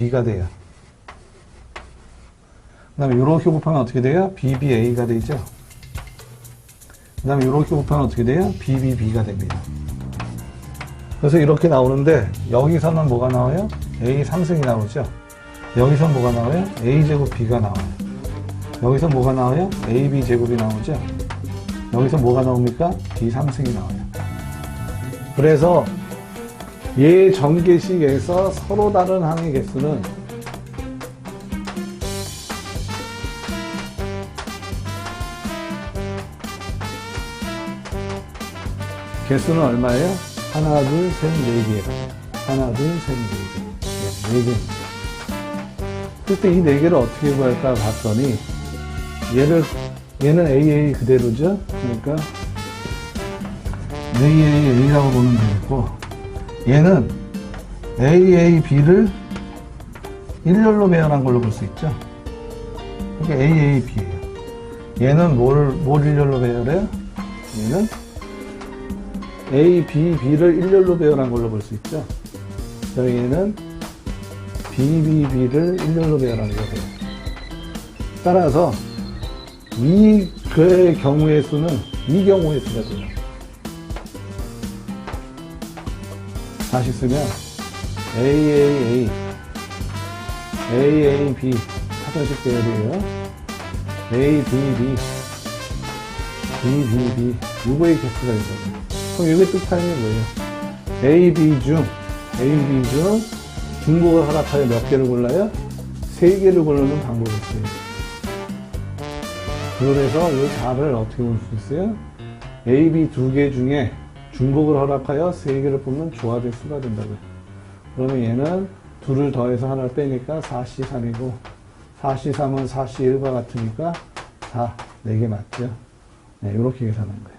B가 돼요. 그 다음에 이렇게 곱하면 어떻게 돼요? BBA가 되죠. 그 다음에 이렇게 곱하면 어떻게 돼요? BBB가 됩니다. 그래서 이렇게 나오는데 여기서는 뭐가 나와요? A 3승이 나오죠. 여기서 뭐가 나와요? A제곱 B가 나와요. 여기서 뭐가 나와요? AB 제곱이 나오죠. 여기서 뭐가 나옵니까? B 3승이 나와요. 그래서 얘 전개식에서 서로 다른 항의 개수는 개수는 얼마예요? 하나, 둘, 셋, 네 개예요. 하나, 둘, 셋, 네 개. 네, 네 개입니다. 그때 이 네 개를 어떻게 구할까 봤더니 얘를 얘는 AA 그대로죠. 그러니까 AAA라고 보면 되겠고 얘는 AAB를 일렬로 배열한 걸로 볼 수 있죠. 그게 AAB예요. 얘는 뭘, 뭘 일렬로 배열해요? 얘는 A, B, B를 일렬로 배열한 걸로 볼 수 있죠. 자, 얘는 B, B, B를 일렬로 배열한 거예요. 따라서 이 그의 경우의 수는 이 경우의 수가 돼요. 다시 쓰면 AAA, AAB 사전식 배열이에요. ABB, BBB 이거의 개수가 있어요. 그럼 이게 뜻하는 게 뭐예요? AB 중, AB 중 중복을 허락하여 몇 개를 골라요? 세 개를 고르는 방법이 있어요. 그래서 이 답을 어떻게 볼 수 있어요? AB 두 개 중에 중복을 허락하여 세 개를 뽑는 조합의 수가 된다고요. 그러면 얘는 둘을 더해서 하나를 빼니까 4C3이고 4C3은 4C1과 같으니까 4, 4개 맞죠? 네, 이렇게 계산한 거예요.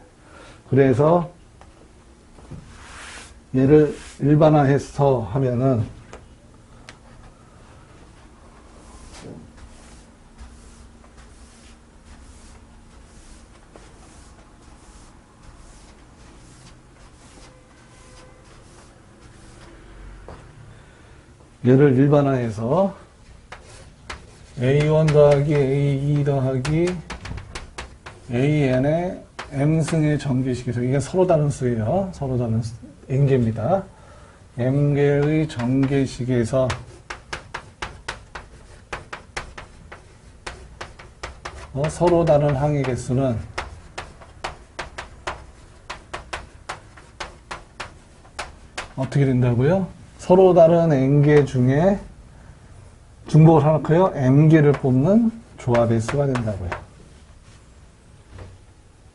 그래서 얘를 일반화해서 하면은 얘를 일반화해서 A1 더하기 A2 더하기 AN의 M승의 전개식에서 이게 서로 다른 수예요. 서로 다른 수, N개입니다. M개의 전개식에서 어, 서로 다른 항의 개수는 어떻게 된다고요? 서로 다른 N개 중에 중복을 하나커요 M개를 뽑는 조합의 수가 된다고요.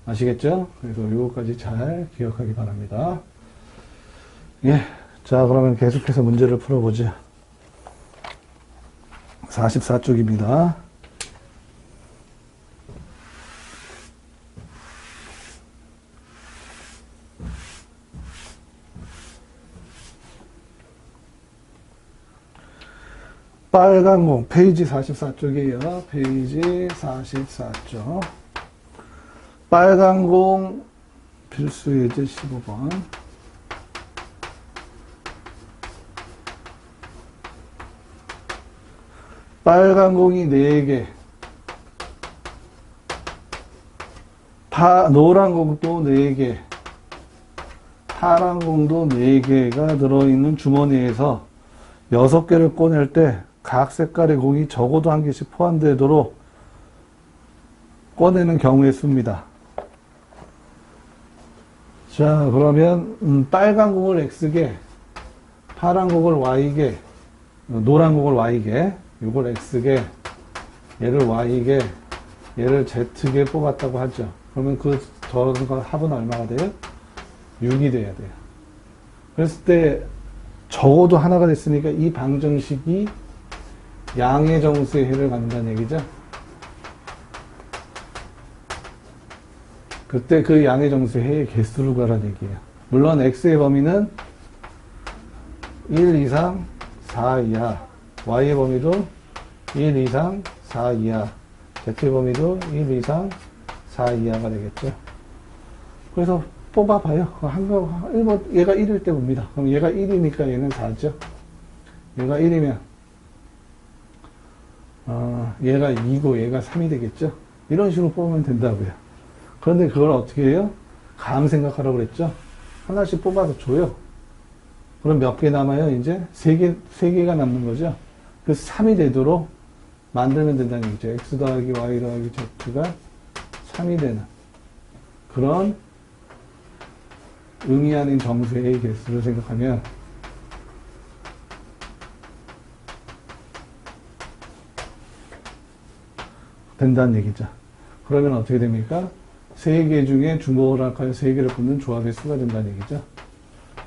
아시겠죠? 그래서 이거까지 잘 기억하기 바랍니다. 예. 자, 그러면 계속해서 문제를 풀어보죠. 44쪽입니다. 빨간 공, 페이지 44쪽이에요. 페이지 44쪽. 빨간 공, 필수 예제 15번. 빨간 공이 4개. 파, 노란 공도 4개. 파란 공도 4개가 들어있는 주머니에서 6개를 꺼낼 때 각 색깔의 공이 적어도 한 개씩 포함되도록 꺼내는 경우의 수입니다. 자, 그러면 음, 빨간 공을 X개, 파란 공을 Y개, 노란 공을 Y개, 이걸 X개, 얘를 Y개, 얘를 Z개 뽑았다고 하죠. 그러면 그 저런 거 합은 얼마가 돼요? 6이 돼야 돼요. 그랬을 때 적어도 하나가 됐으니까 이 방정식이 양의 정수의 해를 갖는다는 얘기죠. 그때 그 양의 정수의 해의 개수를 구하라는 얘기예요. 물론 x의 범위는 1 이상 4 이하, y의 범위도 1 이상 4 이하, z의 범위도 1 이상 4 이하가 되겠죠. 그래서 뽑아봐요. 한 거, 1번, 얘가 1일 때 봅니다. 그럼 얘가 1이니까 얘는 4죠. 얘가 1이면 자, 얘가 2고 얘가 3이 되겠죠? 이런 식으로 뽑으면 된다고요. 그런데 그걸 어떻게 해요? 감 생각하라고 그랬죠? 하나씩 뽑아서 줘요. 그럼 몇 개 남아요? 이제 세 개, 세 개가 남는 거죠? 그 3이 되도록 만들면 된다는 얘기죠. x 더하기 y 더하기 z가 3이 되는 그런 의미하는 정수의 개수를 생각하면 된다는 얘기죠. 그러면 어떻게 됩니까? 세 개 중에 주목을 할까요? 세 개를 붙는 조합의 수가 된다는 얘기죠.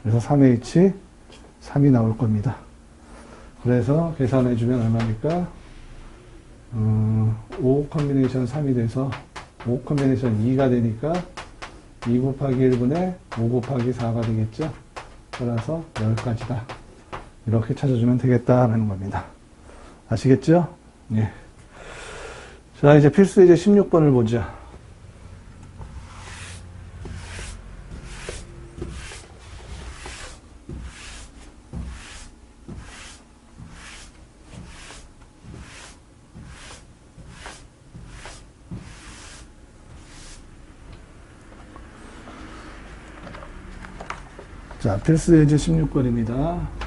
그래서 3H 3이 나올 겁니다. 그래서 계산해 주면 얼마입니까? 어, 5 컨비네이션 3이 돼서 5 컨비네이션 2가 되니까 2 곱하기 1분의 5 곱하기 4가 되겠죠. 따라서 10가지다. 이렇게 찾아주면 되겠다라는 겁니다. 아시겠죠? 예. 자, 이제 필수 예제 16번을 보죠. 자, 필수 예제 16번입니다.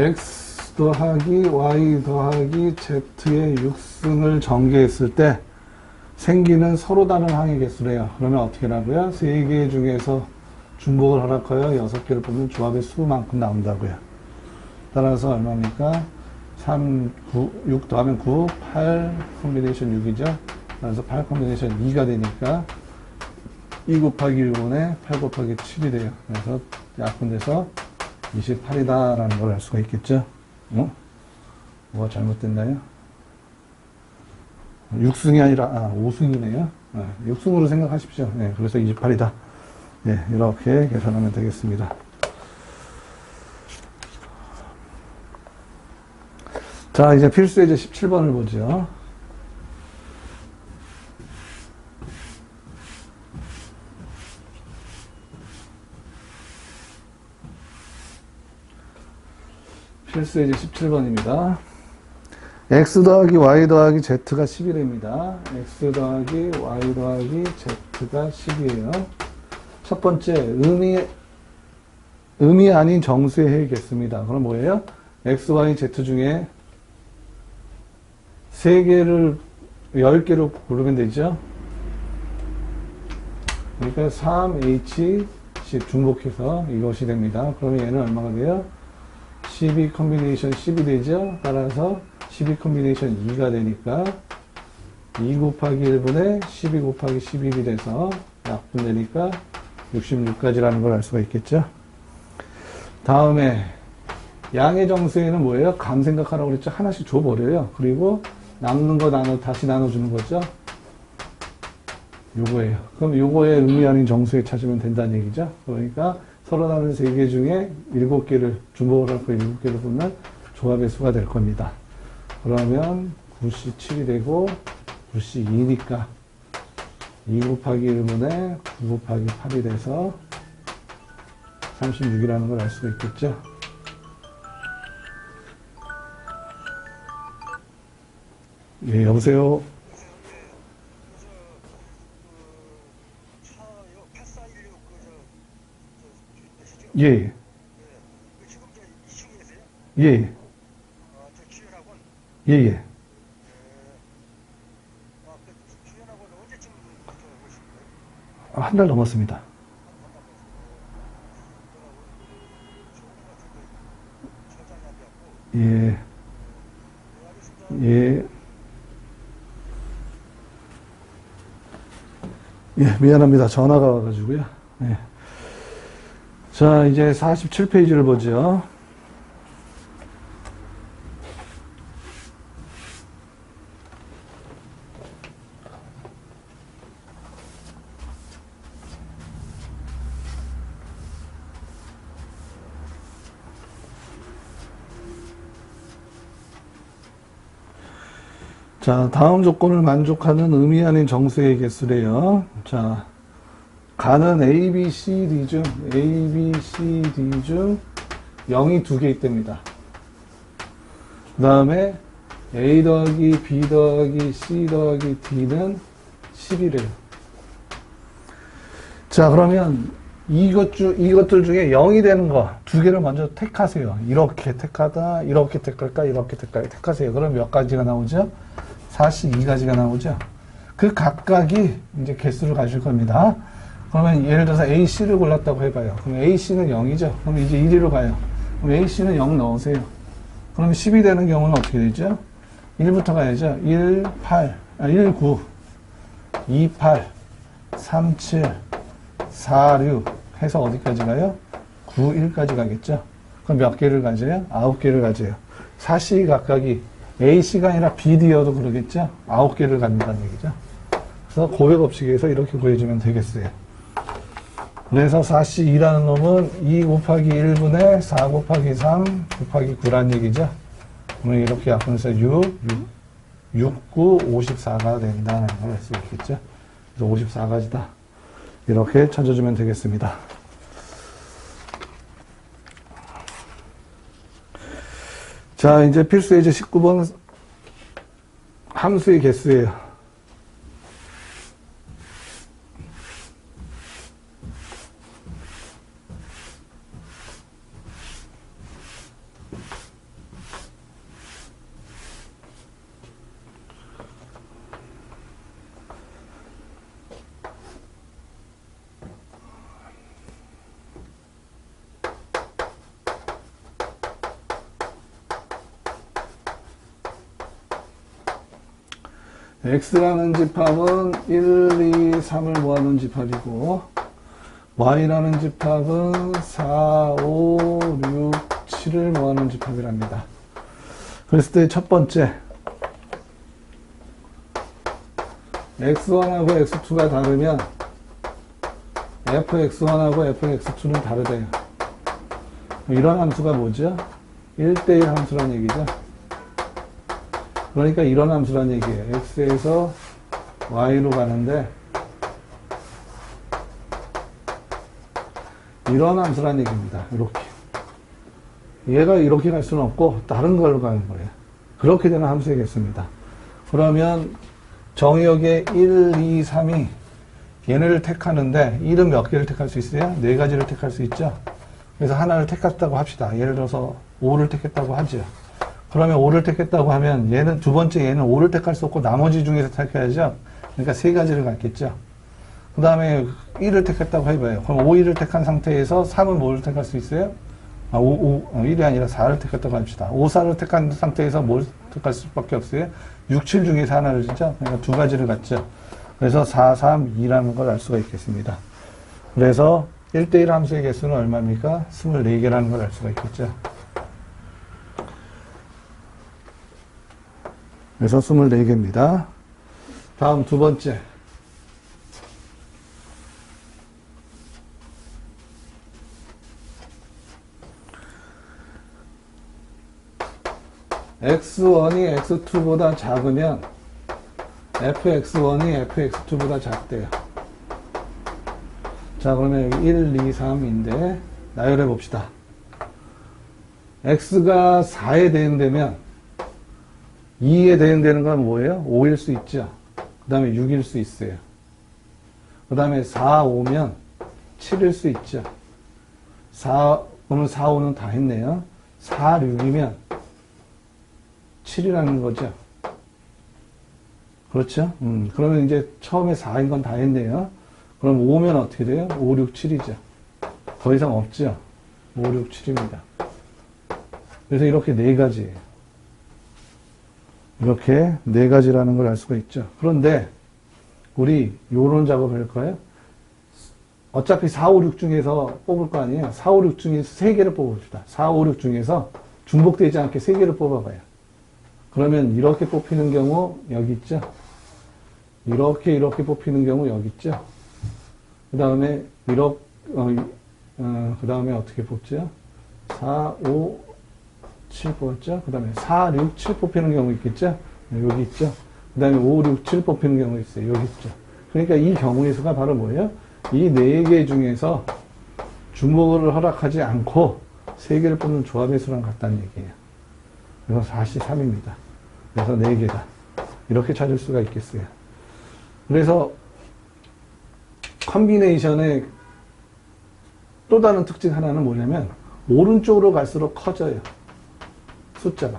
X 더하기 y 더하기 z의 6승을 전개했을 때 생기는 서로 다른 항의 개수래요. 그러면 어떻게 하라고요? 세개 중에서 중복을 하라고요. 여섯 개를 보면 조합의 수만큼 나온다고요. 따라서 얼마입니까? 3, 9, 6 더하면 9, 8 콤비네이션 6이죠. 그래서 8 콤비네이션 2가 되니까 2 곱하기 1분에 8 곱하기 7이 돼요. 그래서 약분돼서 28이다라는 걸 알 수가 있겠죠. 어? 뭐가 잘못됐나요? 6승이 아니라, 아, 5승이네요. 아, 6승으로 생각하십시오. 네, 그래서 28이다. 예, 이렇게 계산하면 되겠습니다. 자, 이제 필수 예제 17번을 보죠. 필수 예제 17번입니다. x 더하기 y 더하기 z가 11입니다. x 더하기 y 더하기 z가 10이에요. 첫 번째, 의미, 의미 아닌 정수의 해겠습니다. 그럼 뭐예요? x, y, z 중에 3개를 10개로 고르면 되죠? 그러니까 3H 10 중복해서 이것이 됩니다. 그러면 얘는 얼마가 돼요? 12 컨비네이션 10이 되죠? 따라서 12 컨비네이션 2가 되니까 2 곱하기 1분의 12 곱하기 11이 돼서 약분되니까 66까지라는 걸 알 수가 있겠죠? 다음에 양의 정수에는 뭐예요? 감 생각하라고 그랬죠? 하나씩 줘버려요. 그리고 남는 거 나눠, 다시 나눠주는 거죠? 요거예요. 그럼 요거에 의미하는 정수에 찾으면 된다는 얘기죠? 그러니까 서로 다른 세개 중에 일곱 개를 할거 일곱 개를 보면 조합의 수가 될 겁니다. 그러면 9시 7이 되고 9시 2니까 2 곱하기 1분의 9 곱하기 8이 돼서 36이라는 걸 알 수가 있겠죠? 예, 여보세요 8416 그저 몇시죠? 예, 예, 그 지금 저 2층이세요? 예, 예, 예, 예. 한 달 넘었습니다. 예, 예. 예, 미안합니다. 전화가 와가지고요. 예. 자, 이제 47페이지를 보죠. 자, 다음 조건을 만족하는 의미 아닌 정수의 개수래요. 자, 다는 A, B, C, D 중, A, B, C, D 중 0이 두 개 있답니다. 그 다음에 A 더하기 B 더하기 C 더하기 D는 10이래요. 자, 그러면 이것 중, 이것들 중에 0이 되는 거 두 개를 먼저 택하세요. 이렇게 택하다, 이렇게 택할까, 이렇게 택할까, 택하세요. 그럼 몇 가지가 나오죠? 42가지가 나오죠? 그 각각이 이제 개수를 가질 겁니다. 그러면 예를 들어서 AC를 골랐다고 해봐요. 그럼 AC는 0이죠? 그럼 이제 1위로 가요. 그럼 AC는 0 넣으세요. 그럼 10이 되는 경우는 어떻게 되죠? 1부터 가야죠. 1, 8, 아, 1, 9, 2, 8, 3, 7, 4, 6 해서 어디까지 가요? 9, 1까지 가겠죠? 그럼 몇 개를 가져요? 9개를 가져요. 사시 각각이 AC가 아니라 BD여도 그러겠죠? 9개를 갖는다는 얘기죠. 그래서 고백 법칙에서 이렇게 구해주면 되겠어요. 그래서 4C2라는 놈은 2 곱하기 1분의 4 곱하기 3 곱하기 9란 얘기죠. 그러면 이렇게 약분해서 6, 6, 6, 9, 54가 된다는 걸 알 수 있겠죠. 그래서 54가지다. 이렇게 찾아주면 되겠습니다. 자, 이제 필수 예제 19번 함수의 개수예요. X라는 집합은 1, 2, 3을 모아놓은 집합이고 Y라는 집합은 4, 5, 6, 7을 모아놓은 집합이랍니다. 그랬을 때 첫 번째 X1하고 X2가 다르면 fx1하고 fx2는 다르대요. 이런 함수가 뭐죠? 1대1 함수란 얘기죠. 그러니까 이런 함수란 얘기예요. x에서 y로 가는데 이런 함수란 얘기입니다. 이렇게. 얘가 이렇게 갈 수는 없고 다른 걸로 가는 거예요. 그렇게 되는 함수이겠습니다. 그러면 정의역의 1, 2, 3이 얘네를 택하는데 1은 몇 개를 택할 수 있어요? 네 가지를 택할 수 있죠. 그래서 하나를 택했다고 합시다. 예를 들어서 5를 택했다고 하죠. 그러면 5를 택했다고 하면 얘는 두 번째 얘는 5를 택할 수 없고 나머지 중에서 택해야죠. 그러니까 세 가지를 갖겠죠. 그 다음에 1을 택했다고 해봐요. 그럼 5, 1을 택한 상태에서 3은 뭐를 택할 수 있어요? 아, 5, 5, 1이 아니라 4를 택했다고 합시다. 5, 4를 택한 상태에서 뭘 택할 수밖에 없어요? 6, 7 중에서 하나를 진짜 그러니까 두 가지를 갖죠. 그래서 4, 3, 2라는 걸 알 수가 있겠습니다. 그래서 1대1 함수의 개수는 얼마입니까? 24개라는 걸 알 수가 있겠죠. 그래서 24개입니다. 다음 두 번째. x1이 x2보다 작으면 fx1이 fx2보다 작대요. 자, 그러면 여기 1, 2, 3인데 나열해 봅시다. x가 4에 대응되면 2에 대응되는 건 뭐예요? 5일 수 있죠. 그 다음에 6일 수 있어요. 그 다음에 4, 5면 7일 수 있죠. 4, 오늘 4, 5는 다 했네요. 4, 6이면 7이라는 거죠. 그렇죠? 음, 그러면 이제 처음에 4인 건 다 했네요. 그럼 5면 어떻게 돼요? 5, 6, 7이죠. 더 이상 없죠? 5, 6, 7입니다. 그래서 이렇게 네 가지예요. 이렇게 네 가지라는 걸 알 수가 있죠. 그런데 우리 요런 작업을 할까요? 어차피 4, 5, 6 중에서 뽑을 거 아니에요. 4, 5, 6 중에서 3개를 뽑읍시다. 4, 5, 6 중에서 중복되지 않게 3개를 뽑아봐요. 그러면 이렇게 뽑히는 경우 여기 있죠. 이렇게 이렇게 뽑히는 경우 여기 있죠. 그 다음에 이렇게 어, 어, 그 다음에 어떻게 뽑죠? 4, 5, 7 뽑았죠? 그 다음에 4, 6, 7 뽑히는 경우 있겠죠? 네, 여기 있죠? 그 다음에 5, 6, 7 뽑히는 경우 있어요. 여기 있죠? 그러니까 이 경우의 수가 바로 뭐예요? 이 네 개 중에서 주목을 허락하지 않고 세 개를 뽑는 조합의 수랑 같다는 얘기예요. 그래서 43입니다. 그래서 네 개다. 이렇게 찾을 수가 있겠어요. 그래서 컨비네이션의 또 다른 특징 하나는 뭐냐면 오른쪽으로 갈수록 커져요. 숫자가.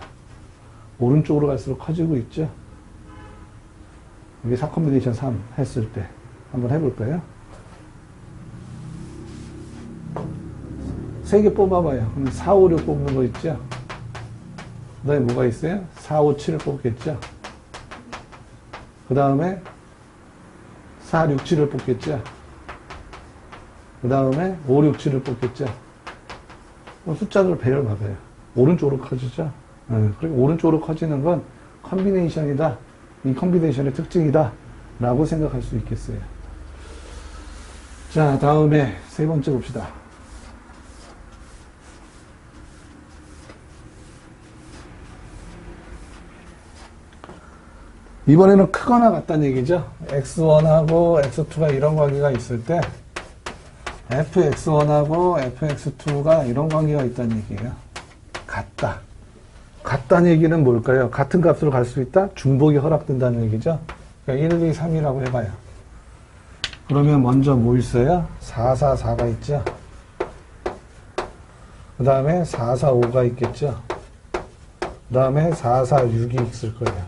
오른쪽으로 갈수록 커지고 있죠. 이게 4 컨비네이션 3 했을 때 한번 해볼까요? 세 개 뽑아봐요. 그럼 4, 5, 6 뽑는 거 있죠? 그 다음에 뭐가 있어요? 4, 5, 7을 뽑겠죠? 그 다음에 4, 6, 7을 뽑겠죠? 그 다음에 5, 6, 7을 뽑겠죠? 숫자를 배열 받아요. 오른쪽으로 커지죠? 네, 그리고 오른쪽으로 커지는 건 컨비네이션이다. 이 컨비네이션의 특징이다. 라고 생각할 수 있겠어요. 자, 다음에 세 번째 봅시다. 이번에는 크거나 같다는 얘기죠. x1하고 x2가 이런 관계가 있을 때 fx1하고 fx2가 이런 관계가 있다는 얘기예요. 같다. 같다는 얘기는 뭘까요? 같은 값으로 갈 수 있다? 중복이 허락된다는 얘기죠. 그러니까 1, 2, 3이라고 해봐요. 그러면 먼저 뭐 있어요? 4, 4, 4가 있죠. 그 다음에 4, 4, 5가 있겠죠. 그 다음에 4, 4, 6이 있을 거예요.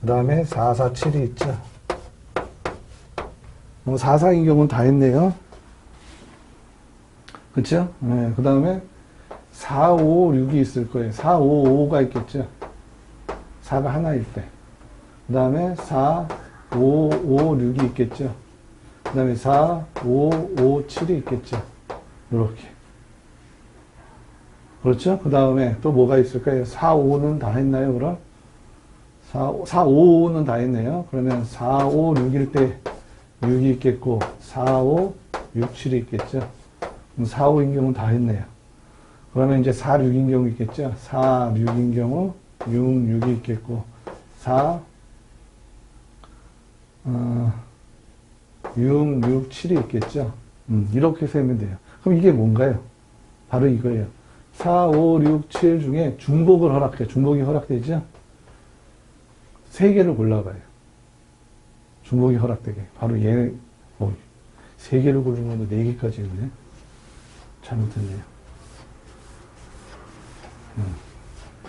그 다음에 4, 4, 7이 있죠. 뭐 4, 4인 경우는 다 했네요. 그쵸? 네, 그 다음에 4, 5, 6이 있을 거예요. 4, 5, 5가 있겠죠. 4가 하나일 때. 그 다음에 4, 5, 5, 6이 있겠죠. 그 다음에 4, 5, 5, 7이 있겠죠. 이렇게. 그렇죠? 그 다음에 또 뭐가 있을까요? 4, 5는 다 했나요, 그럼? 4, 4, 5, 5는 다 했네요. 그러면 4, 5, 6일 때 6이 있겠고, 4, 5, 6, 7이 있겠죠. 그럼 4, 5인 경우는 다 했네요. 그러면 이제 4, 6인 경우 있겠죠. 4, 6인 경우 6, 6이 있겠고, 4, 어, 6, 6, 7이 있겠죠. 음, 이렇게 세면 돼요. 그럼 이게 뭔가요? 바로 이거예요. 4, 5, 6, 7 중에 중복을 허락해. 중복이 허락되죠? 세 개를 골라봐요. 중복이 허락되게. 바로 얘, 어, 세 개를 고른 건데 네 개까지 있네. 잘못했네요. 음.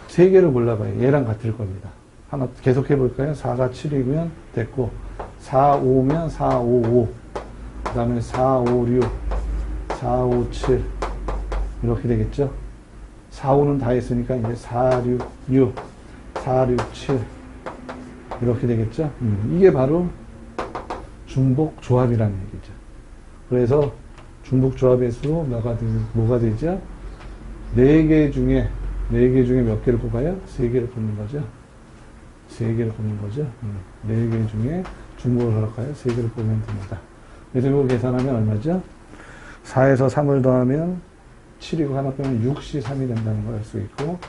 세 개를 골라봐요. 얘랑 같을 겁니다. 하나 계속 해볼까요? 4가 7이면 됐고, 4, 5면 4, 5, 5. 그 다음에 4, 5, 6, 4, 5, 7. 이렇게 되겠죠? 4, 5는 다 했으니까 이제 4, 6, 6, 4, 6, 7. 이렇게 되겠죠? 음, 이게 바로 중복 조합이라는 얘기죠. 그래서 중복 조합의 수 뭐가, 되, 뭐가 되죠? 4개 중에 4개 중에 몇 개를 뽑아요? 3개를 뽑는 거죠. 3개를 뽑는 거죠. 음, 4개 중에 중복을 허락하여 3개를 뽑으면 됩니다. 그래서 이거 계산하면 얼마죠? 4에서 3을 더하면 7이고 하나 빼면 6시 3이 된다는 걸 알 수 있고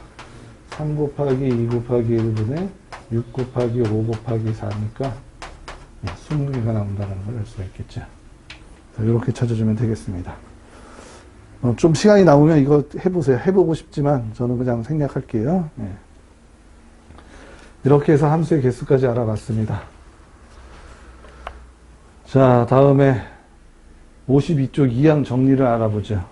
3 곱하기 2 곱하기 1분에 6 곱하기 5 곱하기 4니까 20개가 나온다는 걸 알 수가 있겠죠. 이렇게 찾아주면 되겠습니다. 어, 좀 시간이 나오면 이거 해보세요. 해보고 싶지만 저는 그냥 생략할게요. 예. 이렇게 해서 함수의 개수까지 알아봤습니다. 자, 다음에 52쪽 2항 정리를 알아보죠.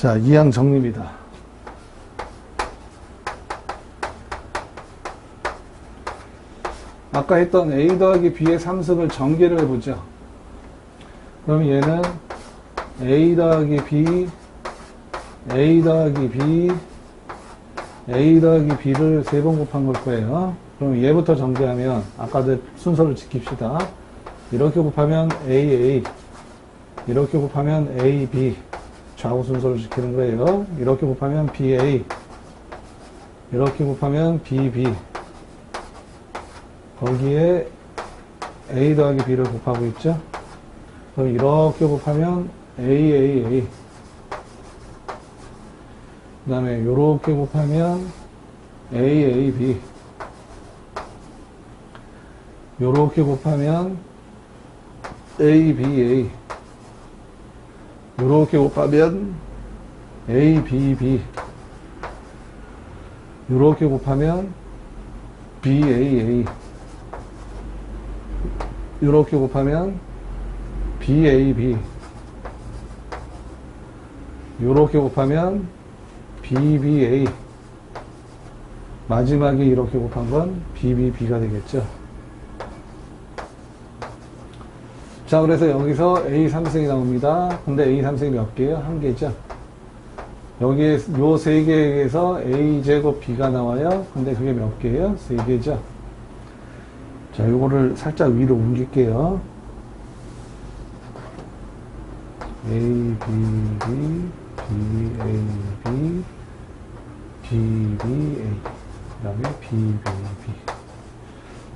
자, 2항 정리입니다. 아까 했던 A 더하기 B의 삼승을 전개를 해보죠. 그럼 얘는 A 더하기 B, A 더하기 B, A 더하기 B를 세 번 곱한 걸 거예요. 그럼 얘부터 전개하면 아까도 순서를 지킵시다. 이렇게 곱하면 AA 이렇게 곱하면 AB 좌우 순서를 지키는 거예요. 이렇게 곱하면 BA 이렇게 곱하면 BB 거기에 A 더하기 B를 곱하고 있죠. 그럼 이렇게 곱하면 AAA 그 다음에 이렇게 곱하면 AAB 요렇게 곱하면 ABA 요렇게 곱하면 ABB 요렇게 곱하면 BAA 요렇게 곱하면 BAB 요렇게 곱하면 BBA 마지막에 이렇게 곱한 건 BBB가 되겠죠. 자, 그래서 여기서 A 3승이 나옵니다. 근데 A 3승이 몇 개예요? 한 개죠. 여기에 요 세 개에서 A 제곱 B가 나와요. 근데 그게 몇 개예요? 세 개죠. 자, 요거를 살짝 위로 옮길게요. A, B, B, B, A, B, B, B, A. 그 다음에 B, B, B.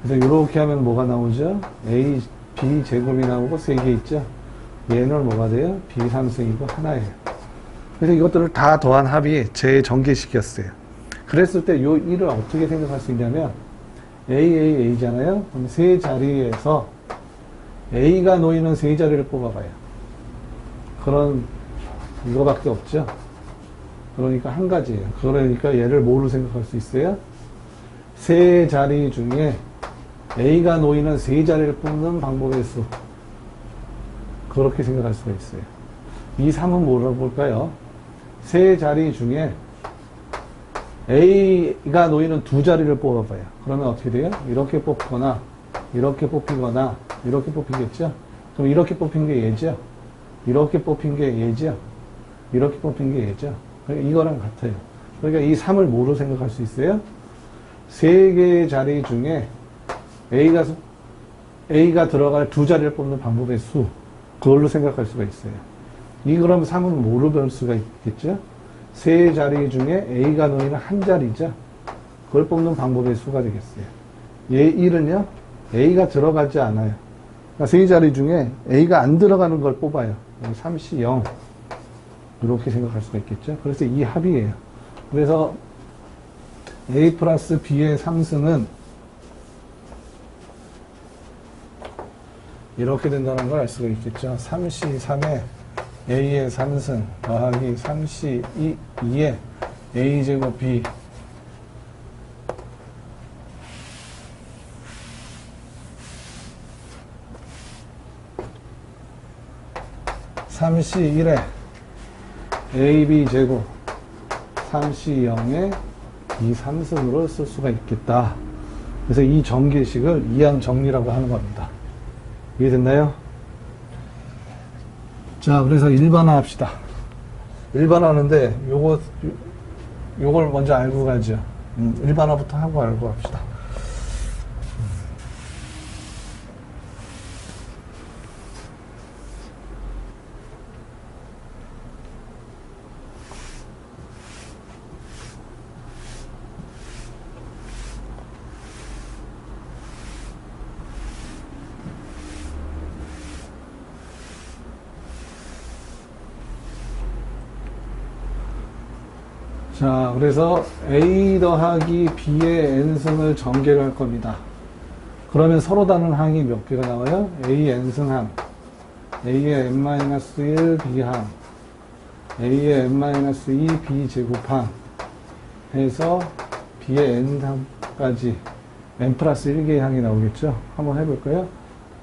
그래서 이렇게 하면 뭐가 나오죠? A, B 제곱이 나오고 세 개 있죠? 얘는 뭐가 돼요? B 3승이고 하나예요. 그래서 이것들을 다 더한 합이 재전개시켰어요. 그랬을 때이 1을 어떻게 생각할 수 있냐면 A, A, A잖아요? 그럼 세 자리에서 A가 놓이는 세 자리를 뽑아봐요. 그런 이거밖에 없죠. 그러니까 한 가지예요. 그러니까 얘를 뭐로 생각할 수 있어요? 세 자리 중에 A가 놓이는 세 자리를 뽑는 방법의 수. 그렇게 생각할 수가 있어요. 이 3은 뭐라고 볼까요? 세 자리 중에 A가 놓이는 두 자리를 뽑아봐요. 그러면 어떻게 돼요? 이렇게 뽑거나, 이렇게 뽑히거나, 이렇게 뽑히겠죠? 그럼 이렇게 뽑힌 게 얘죠? 이렇게 뽑힌 게 얘죠? 이렇게 뽑힌 게 얘죠? 그러니까 이거랑 같아요. 그러니까 이 3을 뭐로 생각할 수 있어요? 세 개의 자리 중에 A가, 수- A가 들어갈 두 자리를 뽑는 방법의 수. 그걸로 생각할 수가 있어요. 이 그럼 3은 뭐로 배울 수가 있겠죠? 세 자리 중에 A가 놓이는 한 자리죠. 그걸 뽑는 방법의 수가 되겠어요. 얘 1은요, A가 들어가지 않아요. 그러니까 세 자리 중에 A가 안 들어가는 걸 뽑아요. 3C 0. 이렇게 생각할 수가 있겠죠. 그래서 이 합이에요. 그래서 A 플러스 B의 3승은 이렇게 된다는 걸 알 수가 있겠죠. 3C 3에 A의 3승 더하기 3C 2, 2에 A제곱 B 삼 c 1에 AB 제곱 3C 0에 이 3승으로 쓸 수가 있겠다. 그래서 이 전개식을 이항 정리라고 하는 겁니다. 이해됐나요? 자, 그래서 일반화 합시다. 일반화하는데 요거 요- 요걸 먼저 알고 가죠. 음, 일반화부터 하고 알고 합시다. 자, 그래서 A 더하기 B의 n승을 전개를 할 겁니다. 그러면 서로 다른 항이 몇 개가 나와요? A n승 항, A의 n-1 B항, A의 n-2 B 제곱항 해서 B의 n항까지 n 플러스 1개의 항이 나오겠죠? 한번 해볼까요?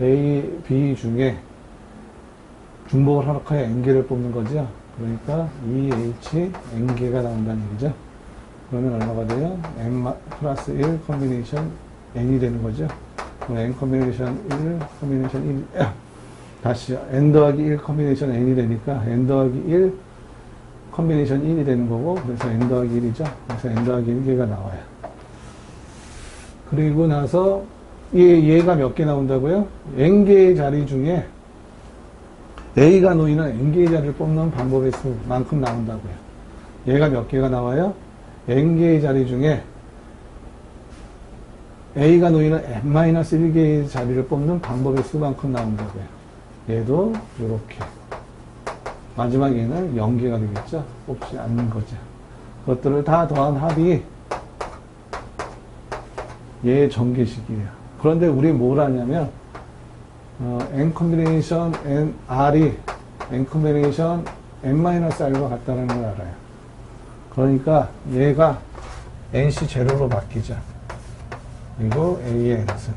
A, B 중에 중복을 하락하여 n개를 뽑는 거죠. 그러니까 2h n개가 나온다는 얘기죠. 그러면 얼마가 돼요? n 마- 플러스 1 컨비네이션 n이 되는 거죠. n 컨비네이션 1 컨비네이션 1 다시 n 더하기 1 컨비네이션 n이 되니까 n 더하기 1 컨비네이션 1이 되는 거고 그래서 n 더하기 1이죠. 그래서 n 더하기 1개가 나와요. 그리고 나서 얘, 얘가 몇 개 나온다고요? n개의 자리 중에 A가 놓이는 n개의 자리를 뽑는 방법의 수만큼 나온다고요. 얘가 몇 개가 나와요? n개의 자리 중에 A가 놓이는 n-1개의 자리를 뽑는 방법의 수만큼 나온다고요. 얘도 이렇게. 마지막 얘는 0개가 되겠죠? 뽑지 않는 거죠. 그것들을 다 더한 합이 얘의 전개식이에요. 그런데 우리 뭘 하냐면, 어, n 컨비네이션 n r이 n 컨비네이션 n-r과 같다는 걸 알아요. 그러니까 얘가 nc 제로로 바뀌죠. 그리고 a의 n승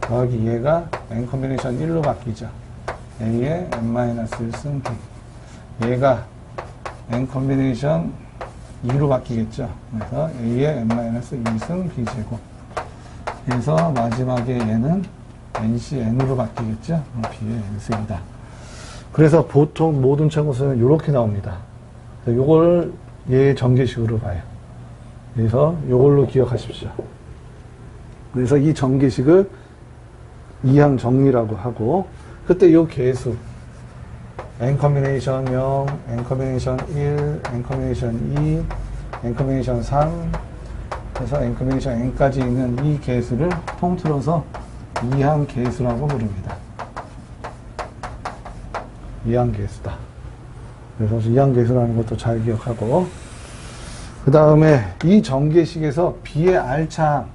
더하기 얘가 n 컨비네이션 1로 바뀌죠. a의 n-1승 b 얘가 n 컨비네이션 2로 바뀌겠죠. 그래서 a의 n-2승 b제곱 그래서 마지막에 얘는 NCN으로 바뀌겠죠? B의 N승이다. 그래서 보통 모든 참고서는 이렇게 나옵니다. 요걸 얘 전개식으로 봐요. 그래서 요걸로 기억하십시오. 그래서 이 전개식을 이항 정리라고 하고 그때 요 개수 n 커뮤니케이션 0, n 커뮤니케이션 1, n 커뮤니케이션 2, n 커뮤니케이션 3 그래서 n 커뮤니케이션 n까지 있는 이 개수를 통틀어서 이항 개수라고 부릅니다. 이항 개수다. 그래서 이항 개수라는 것도 잘 기억하고 그 다음에 이 전개식에서 b의 r차항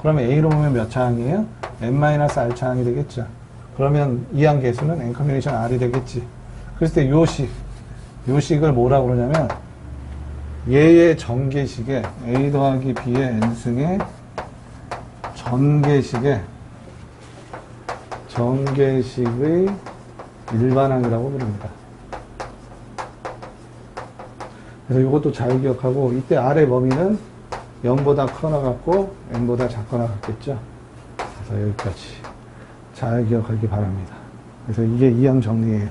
그러면 a로 보면 몇 차항이에요? n-r 차항이 되겠죠. 그러면 이항 개수는 n 커뮤니케이션 r이 되겠지. 그랬을 때 요식 요식을 뭐라고 그러냐면 얘의 전개식에 a 더하기 b의 n승의 전개식에 전개식의 일반항이라고 부릅니다. 그래서 이것도 잘 기억하고 이때 아래 범위는 0보다 커나 같고 n보다 작거나 같겠죠. 그래서 여기까지 잘 기억하기 바랍니다. 그래서 이게 이항 정리예요.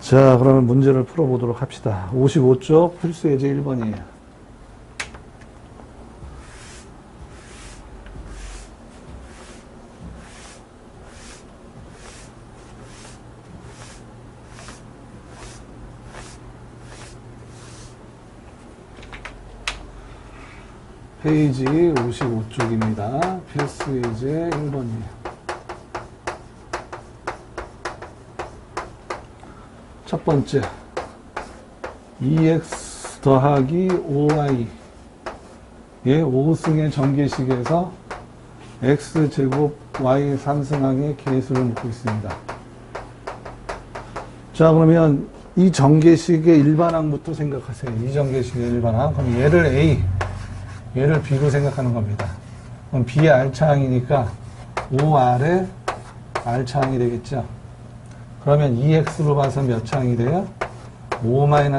자, 그러면 문제를 풀어보도록 합시다. 55쪽 필수 예제 1번이에요. 페이지 55쪽입니다. 필수 예제 1번이에요. 첫 번째, 2x 더하기 5y 의 5승의 전개식에서 x제곱 y 3승항의 개수를 묻고 있습니다. 자, 그러면 이 전개식의 일반항부터 생각하세요. 이 전개식의 일반항. 그럼 얘를 a, 얘를 b로 생각하는 겁니다. 그럼 b의 r차항이니까 5r의 r차항이 되겠죠. 그러면 2x로 봐서 몇 창이 돼요? 5 마이너스